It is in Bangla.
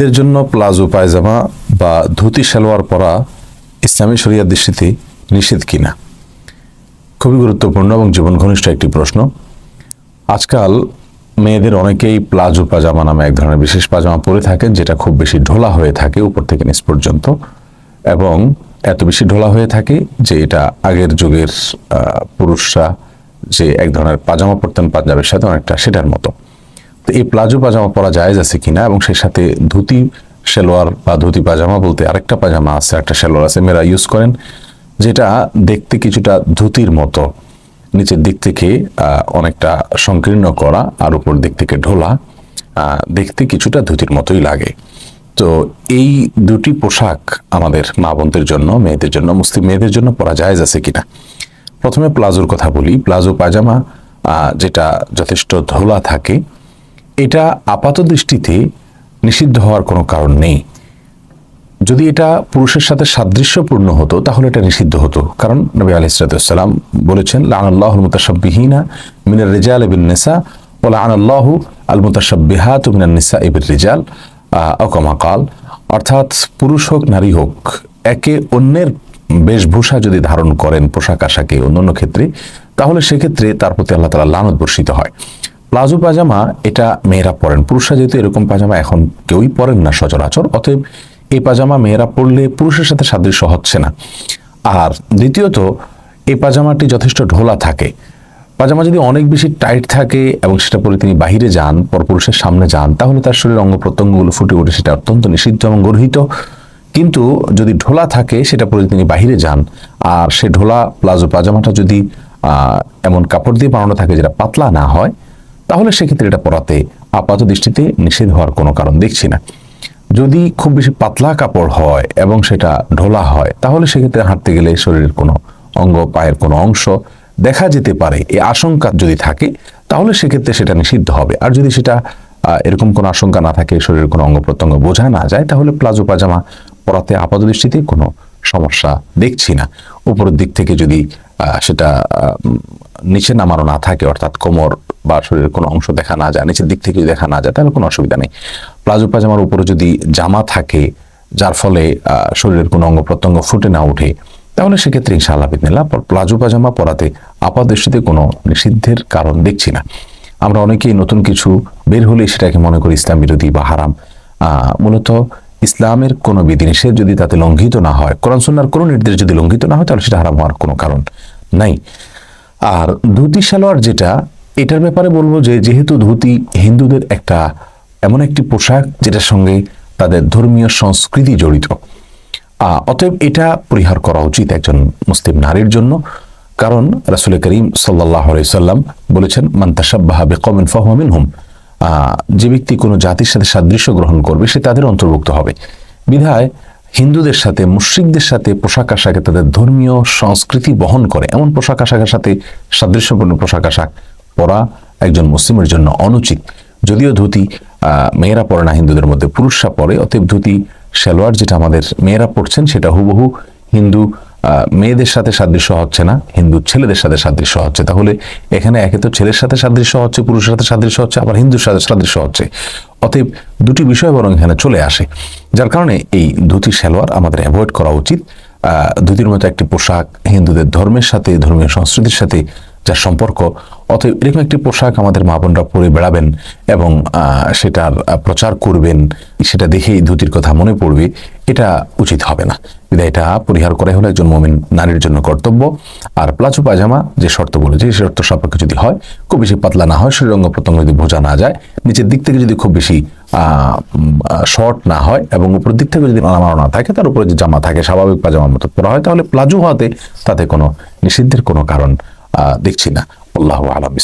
এদের জন্য প্লাজো পায়জামা বা ধুতি, সালোয়ার পরা ইসলামী শরিয়ার দৃষ্টিতে নিষেধ কিনা? খুবই গুরুত্বপূর্ণ এবং জীবন ঘনিষ্ঠ একটি প্রশ্ন। আজকাল মেয়েদের অনেকেই প্লাজো পাজামা নামে এক ধরনের বিশেষ পাজামা পরে থাকেন, যেটা খুব বেশি ঢোলা হয়ে থাকে উপর থেকে নিচ পর্যন্ত এবং এত বেশি ঢোলা হয়ে থাকে যে এটা আগের যুগের পুরুষরা যে এক ধরনের পাজামা পরতেন পাঞ্জাবের সাথে অনেকটা সেটার মতো। তো এই প্লাজো পাজামা পরা জায়েজ আছে কিনা এবং সেই সাথে ধুতি, সেলোয়ার বা ধুতি পাজামা বলতে আরেকটা পাজামা আছে, একটা সেলোয়ার আছে, মেয়েরা ইউজ করেন, যেটা দেখতে কিছুটা ধুতির মতো। নিচের দিক থেকে অনেকটা সংকীর্ণ করা আর উপর দিক থেকে ঢোলা দেখতে কিছুটা ধুতির মতোই লাগে। তো এই দুটি পোশাক আমাদের মা বোনদের জন্য, মেয়েদের জন্য, মুসলিম মেয়েদের জন্য পরা জায়েজ আছে কিনা? প্রথমে প্লাজোর কথা বলি। প্লাজো পাজামা যেটা যথেষ্ট ধোলা থাকে এটা আপাত দৃষ্টিতে নিষিদ্ধ হওয়ার কোনো কারণ নেই। যদি এটা পুরুষের সাথে সাদৃশ্যপূর্ণ হতো, তাহলে এটা নিষিদ্ধ হতো। কারণ নবী আলাইসালাম বলেছেন লানাল্লাহ মুতাসাব্বিহিনা মিনার রেজাল বিন নেসা ও লানাল্লাহু আল মুতাসাব্বিহাত মিনার নিসা ইবির রিজাল। অকমা কাল, অর্থাৎ পুরুষ হোক, নারী হোক, একে অন্যের বেশভূষা যদি ধারণ করেন পোশাক আশাকে অন্য অন্য ক্ষেত্রে, তাহলে সেক্ষেত্রে তার প্রতি আল্লাহ তালা লানত বর্ষিত হয়। প্লাজো পাজামা, এটা মেয়েরা পরেন। পুরুষরা যেহেতু এরকম পাজামা এখন কেউই পরেন না সচরাচর, অতএব এই পাজামা মেয়েরা পরলে পুরুষের সাথে সাদৃশ্য হচ্ছে না। আর দ্বিতীয়ত, এই পাজামাটি যথেষ্ট ঢোলা থাকে। পাজামা যদি অনেক বেশি টাইট থাকে এবং সেটা পরে তিনি বাহিরে যান পরপুরুষের সামনে যান, তাহলে তার শরীরের অঙ্গ প্রত্যঙ্গগুলো ফুটে ওঠে, সেটা অত্যন্ত নিষিদ্ধ এবং গর্হিত। কিন্তু যদি ঢোলা থাকে, সেটা পরে তিনি বাহিরে যান, আর সে ঢোলা প্লাজো পাজামাটা যদি এমন কাপড় দিয়ে বানানো থাকে যেটা পাতলা না হয় তাহলে সেক্ষেত্রে এটা পরাতে আপাত দৃষ্টিতে নিষেধ হওয়ার কোনো কারণ দেখছি না। যদি খুব বেশি পাতলা কাপড় হয় এবং সেটা ঢোলা হয়, তাহলে সেক্ষেত্রে হাঁটতে গেলে শরীরের কোনো অঙ্গ, পায়ের কোনো অংশ দেখা যেতে পারে। এই আশঙ্কা যদি থাকে, তাহলে সেক্ষেত্রে সেটা নিষিদ্ধ হবে। আর যদি সেটা এরকম কোনো আশঙ্কা না থাকে, শরীরের কোনো অঙ্গ প্রত্যঙ্গ বোঝা না যায়, তাহলে প্লাজো পাজামা পরাতে আপাত দৃষ্টিতে কোনো সমস্যা দেখছি না। উপরের দিক থেকে যদি সেটা নিচে নামানো না থাকে, অর্থাৎ কোমর বা শরীরের কোনো অংশ দেখা না যায়, নিচের দিক থেকে দেখা না যায়, তাহলে কোনো অসুবিধা নেই। প্লাজো পাজামার উপরে যদি জামা থাকে, যার ফলে শরীরের কোনো অঙ্গ প্রত্যঙ্গ ফুটে না ওঠে, তাহলে সেক্ষেত্রে ইনশাআল্লাহ বিদিনিল্লাহ প্লাজো পাজামা পরাতে আপাত দৃষ্টিতে কোনো নিষিদ্ধের কারণ দেখছি না। আমরা অনেকেই নতুন কিছু বের হলে সেটাকে মনে করি ইসলাম বিরোধী বা হারাম। মূলত ইসলামের কোনো বিধিনিষেধ যদি তাতে লঙ্ঘিত না হয়, কোরআন সুন্নার কোনো নির্দেশ যদি লঙ্ঘিত না হয়, তাহলে সেটা হারাম হওয়ার কোনো কারণ নাই। আর ধুতি সালোয়ার যেটা এটার ব্যাপারে বলব যে, যেহেতু ধুতি হিন্দুদের একটা এমন একটি পোশাক যেটার সঙ্গে তাদের ধর্মীয় সংস্কৃতি জড়িত। অতএব এটা পরিহার করা উচিত একজন মুসলিম নারীর জন্য। কারণ রাসুল করিম সাল্লাহ সাল্লাম বলেছেন মান্তাসাব্বাহা বেকমিন ফাহমিন হুম যে ব্যক্তি কোনো জাতির সাথে সাদৃশ্য গ্রহণ করবে, সে তাদের অন্তর্ভুক্ত হবে। বিধায় হিন্দুদের সাথে, মুশ্রিকদের সাথে পোশাক আশাকে তাদের ধর্মীয় সংস্কৃতি বহন করে। এমন পোশাক আশাকের সাথে সাদৃশ্যপূর্ণ পোশাক আশাক পরা একজন মুসলিমের জন্য অনুচিত। যদিও ধুতি মেয়েরা পরে না, হিন্দুদের মধ্যে পুরুষরা পরে অতএব ধুতি, সালোয়ার যেটা আমাদের মেয়েরা পড়ছেন, সেটা হুবহু হিন্দু মেয়েদের সাথে সাদৃশ্য হচ্ছে না, হিন্দু ছেলেদের সাথে সাদৃশ্য হচ্ছে। তাহলে এখানে একে তো ছেলের সাথে সাদৃশ্য হচ্ছে, পুরুষের সাথে সাদৃশ্য হচ্ছে, আবার হিন্দুর সাথে সাদৃশ্য হচ্ছে। অতএব দুটি বিষয় বরং এখানে চলে আসে। যার কারণে এই ধুতি, সালোয়ার আমাদের অ্যাভয়েড করা উচিত। ধুতির মতো একটি পোশাক হিন্দুদের ধর্মের সাথে, ধর্মীয় সংস্কৃতির সাথে যার সম্পর্ক, অতএব এরকম একটি পোশাক আমাদের মা বোনরা পরে বেড়াবেন এবং সেটার প্রচার করবেন, সেটা দেখেই ধুতির কথা মনে পড়বে, এটা উচিত হবে না। বিধায় এটা পরিহার করাই হলো একজন মমিন নারীর জন্য কর্তব্য। আর প্লাজো পায়জামা যে শর্ত বলেছে সেই শর্ত সাপেক্ষে যদি হয়, খুব বেশি পাতলা না হয় শরীর অঙ্গ প্রত্যঙ্গ যদি বোঝা না যায়, নিচের দিক থেকে যদি খুব বেশি শর্ট না হয় এবং উপরের দিক থেকে যদি নামানো না থাকে, তার উপরে যে জামা থাকে, স্বাভাবিক পাজামার মতো পরা হয়, তাহলে প্লাজো হওয়াতে তাতে কোনো নিষিদ্ধের কোনো কারণ দেখছি না। আল্লাহ আলম